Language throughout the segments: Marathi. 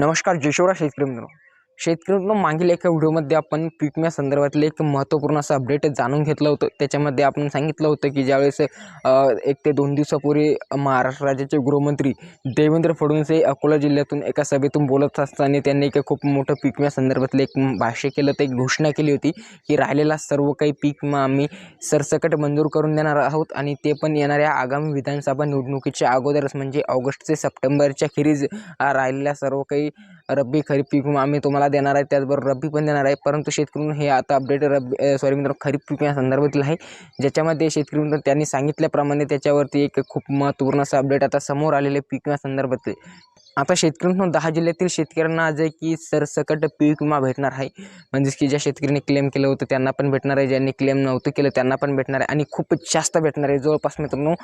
नमस्कार जयशिवराज शेतकरी मित्र शेतकरी मित्रांनो, मागील एका व्हिडिओमध्ये आपण पीक विम्या संदर्भातले एक महत्त्वपूर्ण असं अपडेट जाणून घेतलं होतं. त्याच्यामध्ये आपण सांगितलं होतं की ज्यावेळेस एक ते दोन दिवसापूर्वी महाराष्ट्र राज्याचे गृहमंत्री देवेंद्र फडणवीस हे अकोला जिल्ह्यातून एका सभेतून बोलत असताना त्यांनी एक खूप मोठं पीक विम्या संदर्भातलं एक भाष्य केलं तर एक घोषणा केली होती की राहिलेला सर्व काही पीक विमा आम्ही सरसकट मंजूर करून देणार आहोत आणि ते पण येणाऱ्या आगामी विधानसभा निवडणुकीच्या अगोदरच म्हणजे ऑगस्ट ते सप्टेंबरच्या खेरीज राहिलेल्या सर्व काही रब्बी खरीप पीक विमा आम्ही तुम्हाला देणार आहे त्याचबरोबर रब्बी पण देणार आहे. परंतु शेतकरी हे आता अपडेट रब्बी सॉरी मित्रांनो खरीप पीक या संदर्भातील आहे. ज्याच्यामध्ये शेतकरी मित्र त्यांनी सांगितल्याप्रमाणे त्याच्यावरती एक खूप महत्त्वपूर्ण असं अपडेट आता समोर आलेले पीक विमा संदर्भातील. आता शेतकऱ्यांना दहा जिल्ह्यातील शेतकऱ्यांना आज आहे की सरसकट पीक विमा भेटणार आहे. म्हणजेच की ज्या शेतकऱ्यांनी क्लेम केलं होतं त्यांना पण भेटणार आहे. ज्यांनी क्लेम नव्हतं केलं त्यांना पण भेटणार आहे. आणि खूप जास्त भेटणार आहे. जवळपास मित्रांनो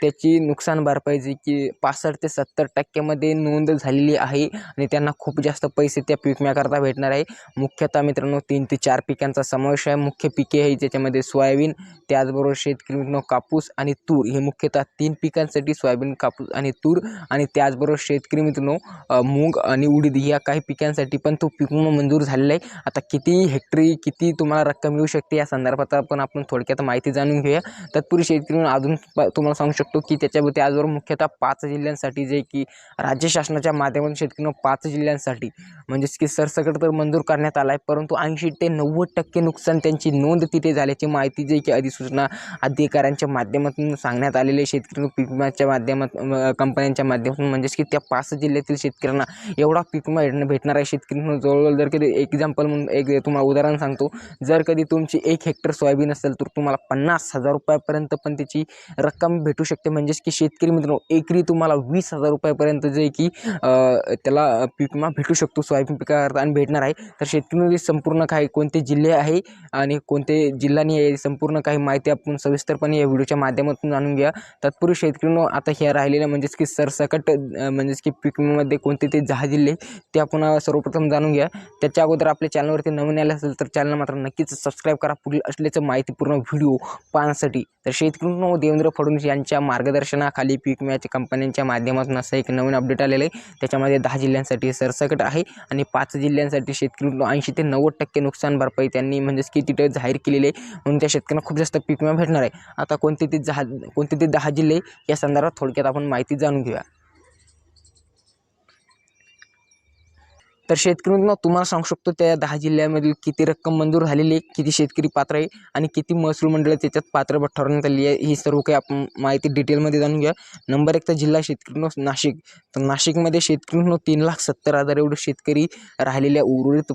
त्याची नुकसान भरपाई जी की पासष्ट ते सत्तर टक्क्यामध्ये नोंद झालेली आहे. आणि त्यांना खूप जास्त पैसे त्या पीक विम्याकरता भेटणार आहे. मुख्यतः मित्रांनो तीन ते चार पिकांचा समावेश आहे. मुख्य पिके आहे ज्याच्यामध्ये सोयाबीन त्याचबरोबर शेतकरी मित्रांनो कापूस आणि तूर. हे मुख्यतः तीन पिकांसाठी सोयाबीन कापूस आणि तूर आणि त्याचबरोबर शेतकरी मित्रांनो मूग आणि उडीद या काही पिकांसाठी पण तो पीक विमा मंजूर झालेला आहे. आता किती हेक्टरी किती तुम्हाला रक्कम मिळू शकते या संदर्भात आपण आपण थोडक्यात माहिती जाणून घेऊया. तत्पूर्वी शेतकरी अजून प- तुम्हाला सांगू शकतो की त्याच्यामध्ये आजवर मुख्यतः पाच जिल्ह्यांसाठी जे की राज्य शासनाच्या माध्यमातून शेतकरी पाच जिल्ह्यांसाठी म्हणजेच की सरसकट तर मंजूर करण्यात आला आहे परंतु ऐंशी ते नव्वद टक्के नुकसान त्यांची नोंद तिथे झाल्याची माहिती जे की अधिसूचना अधिकाऱ्यांच्या माध्यमातून सांगण्यात आलेले शेतकरी पीक विम्याच्या माध्यमातून कंपन्यांच्या माध्यमातून म्हणजेच की त्या पाच जिल्ह्यातील शेतकऱ्यांना एवढा पीक विमा भेटणं भेटणार आहे शेतकऱ्यांना. जवळजवळ जर कधी एक्झाम्पल म्हणून एक तुम्हाला उदाहरण सांगतो. जर कधी तुमची एक हेक्टर सोयाबीन असेल तर तुम्हाला पन्नास हजार रुपयापर्यंत पण त्याची रक्कम भेटू शकते. म्हणजेच की शेतकरी मित्रांनो एकरी तुम्हाला वीस हजार रुपयापर्यंत जे की त्याला पीक विमा भेटू शकतो. सोयाबीन पिकाकरता आणि भेटणार आहे. तर शेतकरी संपूर्ण काही कोणते जिल्हे आहे आणि कोणते जिल्ह्याने आहे संपूर्ण काही माहिती आपण सविस्तरपणे या व्हिडिओच्या माध्यमातून जाणून घ्या. तत्पूर्वी शेतकऱ्यांनो आता ह्या राहिलेल्या म्हणजेच की सरसकट म्हणजेच की पीक विम्यामध्ये कोणते ते दहा जिल्हे ते आपण सर्वप्रथम जाणून घ्या. त्याच्या अगोदर आपल्या चॅनलवरती नवीन आले असेल तर चॅनल मात्र नक्कीच सबस्क्राईब करा. पुढील असल्याचं माहितीपूर्ण व्हिडिओ पाहण्यासाठी. तर शेतकऱ्यांनो हो, देवेंद्र फडणवीस यांच्या मार्गदर्शनाखाली पीक विम्याच्या कंपन्यांच्या माध्यमातून असं एक नवीन अपडेट आलेलं आहे. त्याच्यामध्ये दहा जिल्ह्यांसाठी सरसकट आहे आणि पाच जिल्ह्यांसाठी शेतकरी हो, ऐंशी ते नव्वद टक्के नुकसान भरपाई त्यांनी म्हणजेच की टक्के जाहीर केलेली आहे. म्हणून त्या शेतकऱ्यांना खूप जास्त पीक विमा भेटणार आहे. आता कोणते ते दहा कोणते ते दहा जिल्हे या संदर्भात थोडक्यात आपण माहिती जाणून घेऊया. तर शेतकरी मित्रांनो तुम्हाला सांगू शकतो त्या दहा जिल्ह्यामधील किती रक्कम मंजूर झालेली आहे किती शेतकरी पात्र आहे आणि किती महसूल मंडळ त्याच्यात पात्र ठरवण्यात आली आहे ही सर्व काही आपण माहिती डिटेलमध्ये जाणून घ्या. नंबर एक तर जिल्हा शेतकरी नाशिक. तर नाशिकमध्ये शेतकरी तीन लाख सत्तर हजार एवढे शेतकरी राहिलेल्या उर्वरित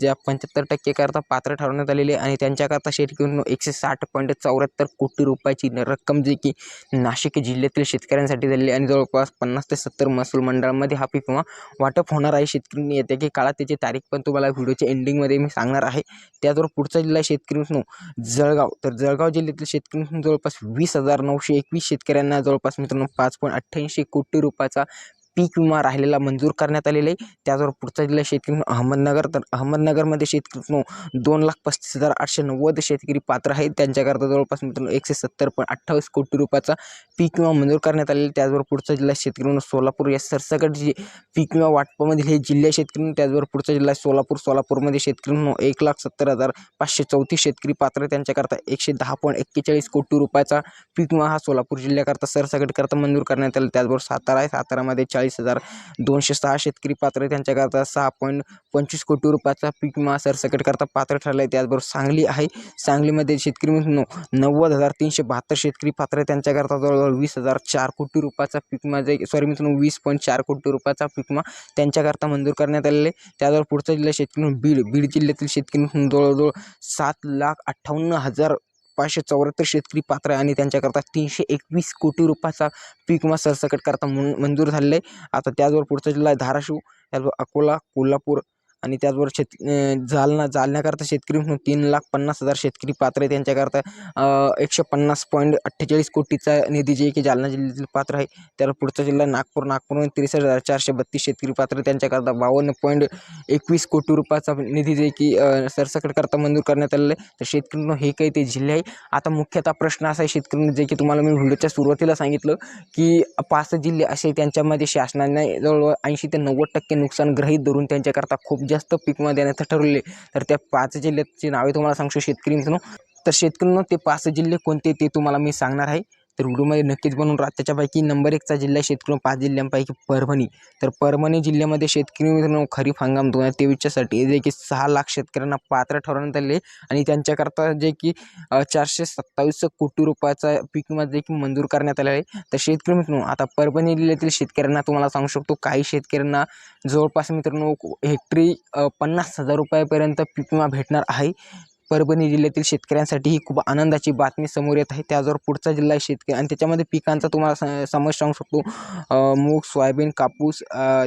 ज्या पंच्याहत्तर टक्केकरता पात्र ठरवण्यात आलेले आहे आणि त्यांच्याकरता शेतकरी एकशे साठ पॉईंट चौऱ्याहत्तर कोटी रुपयाची रक्कम जी की नाशिक जिल्ह्यातील शेतकऱ्यांसाठी झालेली आहे. आणि जवळपास पन्नास ते सत्तर महसूल मंडळामध्ये हा पीक विमा वाटप होणार आहे. शेतकरी येत्या की काळात त्याची तारीख पण तुम्हाला व्हिडिओच्या एंडिंगमध्ये मी सांगणार आहे. त्याचबरोबर पुढचा जिल्हा शेतकरी मित्रांनो, जळगाव. तर जळगाव जिल्ह्यातील शेतकरी मित्रांनो जवळपास वीस हजार नऊशे एकवीस शेतकऱ्यांना जवळपास मित्रांनो पाच पॉईंट अठ्ठ्याऐंशी कोटी रुपयाचा पीक विमा राहिलेला मंजूर करण्यात आलेला आहे. त्याचबरोबर पुढचा जिल्हा शेतकरी अहमदनगर तर अहमदनगरमध्ये शेतकरी दोन लाख पस्तीस हजार आठशे नव्वद शेतकरी पात्र आहेत. त्यांच्याकरता जवळपास मित्रांनो एकशे सत्तर पॉईंट अठ्ठावीस कोटी रुपयाचा पीक विमा मंजूर करण्यात आलेला आहे. त्याचबरोबर पुढचा जिल्हा शेतकरी सोलापूर या सरसकट जी पीक विमा वाटपामधील हे जिल्हे शेतकरी त्याचबरोबर पुढचा जिल्हा सोलापूर सोलापूरमध्ये शेतकरी एक लाख सत्तर हजार पाचशे चौतीस शेतकरी पात्र त्यांच्याकरता एकशे दहा पॉईंट एक्केचाळीस कोटी रुपयाचा पीक विमा हा सोलापूर जिल्ह्याकरता सरसकटकरता मंजूर करण्यात आला त्याचबरोबर सातारा आहे. सातारामध्ये चाळीस हजार दोनशे सहा शेतकरी पात्र आहे त्यांच्याकरता सहा पॉईंट पंचवीस कोटी रुपयाचा पीक विमा सरसकटकरता पात्र ठरला आहे त्याचबरोबर सांगली आहे. सांगलीमध्ये शेतकरी मित्रांनो नव्वद हजार तीनशे बहात्तर शेतकरी पात्र आहे त्यांच्याकरता जवळजवळ वीस हजार चार कोटी रुपयाचा पीक विमा जे सॉरी मित्रांनो वीस पॉईंट चार कोटी रुपयाचा पीक विमा त्यांच्याकरता मंजूर करण्यात आलेला आहे. त्याचबरोबर पुढचा जिल्हा शेतकरी बीड बीड जिल्ह्यातील शेतकरी जवळजवळ सात लाख अठ्ठावन्न हजार पाचशे चौऱ्याहत्तर शेतकरी पात्र आहे आणि त्यांच्याकरता तीनशे एकवीस कोटी रुपयाचा पीक विमा सरसकट करता मं मंजूर झालेला आहे. आता त्याचबरोबर पुढचा जिल्हा आहे धाराशिव त्याचबरोबर अकोला कोल्हापूर आणि त्याचबरोबर शेत जालना जालण्याकरता शेतकरी म्हणून तीन लाख पन्नास हजार शेतकरी पात्र आहे त्यांच्याकरता एकशे पन्नास पॉईंट अठ्ठेचाळीस कोटीचा निधी जे आहे की जालना जिल्ह्यातील पात्र आहे. त्याला पुढचा जिल्हा नागपूर नागपूरमध्ये त्रेसष्ट हजार चारशे बत्तीस शेतकरी पात्र त्यांच्याकरता बावन्न पॉईंट एकवीस कोटी रुपयाचा निधी जे की अं, मंजूर करण्यात आलेला आहे. तर शेतकरी हे काही ते जिल्हे आहे. आता मुख्यतः प्रश्न असा आहे शेतकऱ्यांना जे की तुम्हाला मी व्हिडिओच्या सुरुवातीला सांगितलं की पाच जिल्हे असे त्यांच्यामध्ये शासनाने जवळजवळ ऐंशी ते नव्वद टक्के नुकसान ग्रहीत धरून त्यांच्याकरता खूप जास्त पीक विमा देण्याचं ठरवले तर त्या पाच जिल्ह्याची नावे तुम्हाला सांगतो शेतकरी मित्रांनो. तर शेतकऱ्यांनो ते पाच जिल्हे कोणते ते तुम्हाला मी सांगणार आहे. तर व्हिडिओमध्ये नक्कीच बनवून राहा त्याच्यापैकी नंबर एकचा जिल्हा शेतकरी पाच जिल्ह्यांपैकी परभणी. तर परभणी जिल्ह्यामध्ये शेतकरी मित्रांनो खरीप हंगाम दोन हजार तेवीसच्यासाठी जे की सहा लाख शेतकऱ्यांना पात्र ठरवण्यात आले. आणि त्यांच्याकरता जे की चारशे सत्तावीस कोटी रुपयाचा पीक विमा जे की मंजूर करण्यात आला आहे. तर शेतकरी मित्रांनो आता परभणी जिल्ह्यातील शेतकऱ्यांना तुम्हाला सांगू शकतो काही शेतकऱ्यांना जवळपास मित्रांनो हेक्टरी पन्नास हजार रुपयापर्यंत पीक विमा भेटणार आहे. परभणी जिल्ह्यातील शेतकऱ्यांसाठी ही खूप आनंदाची बातमी समोर येत आहे. त्याचबरोबर पुढचा जिल्हा आहे शेतकरी आणि त्याच्यामध्ये पिकांचा तुम्हाला स समज सांगू शकतो. मूग सोयाबीन कापूस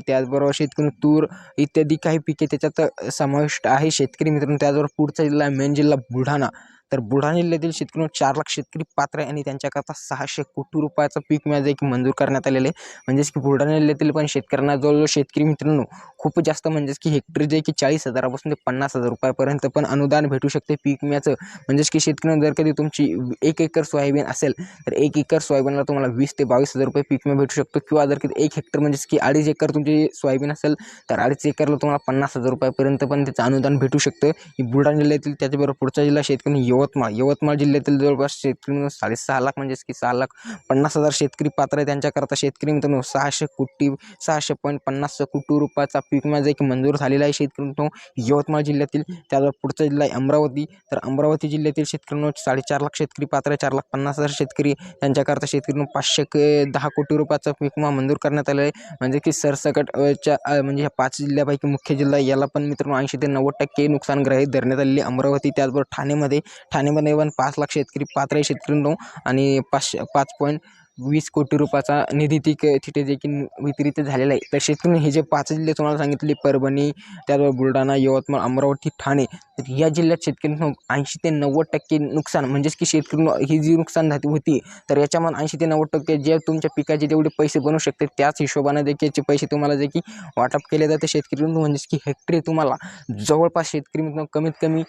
त्याचबरोबर शेतकरी तूर इत्यादी काही पिके त्याच्यात समाविष्ट आहे शेतकरी मित्रांनो. त्याचबरोबर पुढचा जिल्हा मेन जिल्हा बुलढाणा. तर बुलढाणा जिल्ह्यातील शेतकरी चार लाख शेतकरी पात्र आहे आणि त्यांच्याकरता सहाशे कोटी रुपयाचं पीक विमा जे की मंजूर करण्यात आलेलं आहे. म्हणजेच की बुलढाणा जिल्ह्यातील पण शेतकऱ्यांना जवळजवळ शेतकरी मित्रांनो खूप जास्त म्हणजेच की हेक्टर जे की चाळीस हजारापासून ते पन्नास हजार रुपयापर्यंत पण अनुदान भेटू शकते पीक विम्याचं. म्हणजेच की शेतकऱ्यांना जर कधी तुमची एक एकर सोयाबीन असेल तर एक एकर सोयाबीनला तुम्हाला वीस ते बावीस हजार रुपये पीक विमा भेटू शकतो. किंवा जर कधी एक हेक्टर म्हणजेच की अडीच एकर तुमची सोयाबीन असेल तर अडीच एकरला तुम्हाला पन्नास हजार रुपयापर्यंत पण त्याचं अनुदान भेटू शकतं. ही बुलढाणा जिल्ह्यातील त्याच्याबरोबर पुढचा जिल्हा शेतकरी यवतमाळ यवतमाळ जिल्ह्यातील जवळपास शेतकरी मित्रांनो साडेसहा लाख म्हणजेच की सहा लाख पन्नास हजार शेतकरी पात्र आहे त्यांच्याकरता शेतकरी मित्रांनो सहाशे कोटी सहाशे पॉईंट पन्नास कोटी रुपयाचा पीक विमा जे की मंजूर झालेला आहे शेतकरी मित्रांनो. यवतमाळ जिल्ह्यातील त्यावर पुढचा जिल्हा आहे अमरावती. तर अमरावती जिल्ह्यातील शेतकऱ्यांनो साडेचार लाख शेतकरी पात्र आहे चार लाख पन्नास हजार शेतकरी त्यांच्याकरता शेतकरी पाचशे क- दहा कोटी रुपयाचा पीक विमा मंजूर करण्यात आला आहे. म्हणजे की सरसकटच्या म्हणजे ह्या पाच जिल्ह्यापैकी मुख्य जिल्हा याला पण मित्रांनो ऐंशी ते नव्वद टक्के नुकसान ग्रहित धरण्यात आलेली आहे. अमरावती. त्याचबरोबर ठाणेमध्ये ठाणेमध्ये पण पाच लाख शेतकरी पात्र आहे शेतकऱ्यांनो आणि पाचशे पाच पॉईंट वीस कोटी रुपयाचा निधी ती क- तिथे जे की वितरित झालेला आहे. तर शेतकरी हे जे पाच जिल्हे तुम्हाला सांगितले परभणी त्याचबरोबर बुलढाणा यवतमाळ अमरावती ठाणे तर या जिल्ह्यात शेतकरी ऐंशी ते नव्वद टक्के नुकसान म्हणजेच की शेतकरी ही जी नुकसान झाली होती तर याच्यामध्ये ऐंशी ते नव्वद टक्के जे तुमच्या पिकाचे जेवढे पैसे बनू शकते त्याच हिशोबाने देखील पैसे तुम्हाला जे की वाटप केले जाते. शेतकरी म्हणजेच की हेक्टरी तुम्हाला जवळपास शेतकरी मित्रांनो कमीत कमी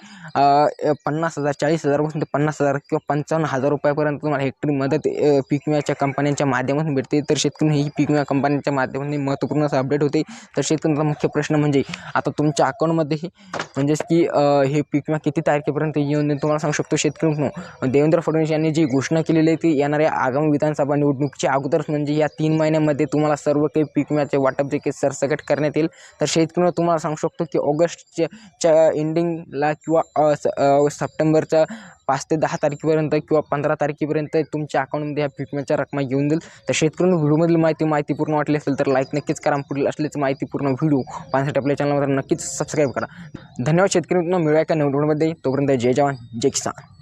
पन्नास हजार चाळीस हजारपासून ते पन्नास हजार किंवा पंचावन्न हजार रुपयापर्यंत तुम्हाला हेक्टरी मदत पीक विम्याच्या कंपन्यांच्या माध्यमातून भेटते. तर शेतकरी ही पीक विमा कंपन्यांच्या माध्यमातून महत्त्वपूर्ण असं अपडेट होते. तर शेतकऱ्यांचा मुख्य प्रश्न म्हणजे आता तुमच्या अकाउंटमध्ये म्हणजेच की हे पीक विमा किती तारखेपर्यंत येऊन तुम्हाला सांगू शकतो शेतकरी देवेंद्र फडणवीस यांनी जी घोषणा केलेली आहे ती येणाऱ्या आगामी विधानसभा निवडणुकीच्या अगोदरच म्हणजे या तीन महिन्यामध्ये तुम्हाला सर्व काही पीक विम्याचे वाटप जे काही सरसकट करण्यात येईल. तर शेतकऱ्यांना तुम्हाला सांगू शकतो की ऑगस्टच्या एंडिंगला किंवा स- सप्टेंबरच्या पाच ते दहा तारखेपर्यंत किंवा पंधरा तारखेपर्यंत तुमच्या अकाउंटमध्ये ह्या पीक रकमा येऊन देईल तर शेतकऱ्यांना व्हिडिओमधील माहिती माहितीपूर्ण वाटली असेल तर लाईक नक्कीच करा. पुढील असलेच माहितीपूर्ण व्हिडिओ पाहण्यासाठी आपल्या चॅनलवर नक्कीच सबस्क्राईब करा. धन्यवाद शेतकरी मित्रांनो. मिळूया का नवीन व्हिडिओमध्ये तोपर्यंत जय जवान जय किसान.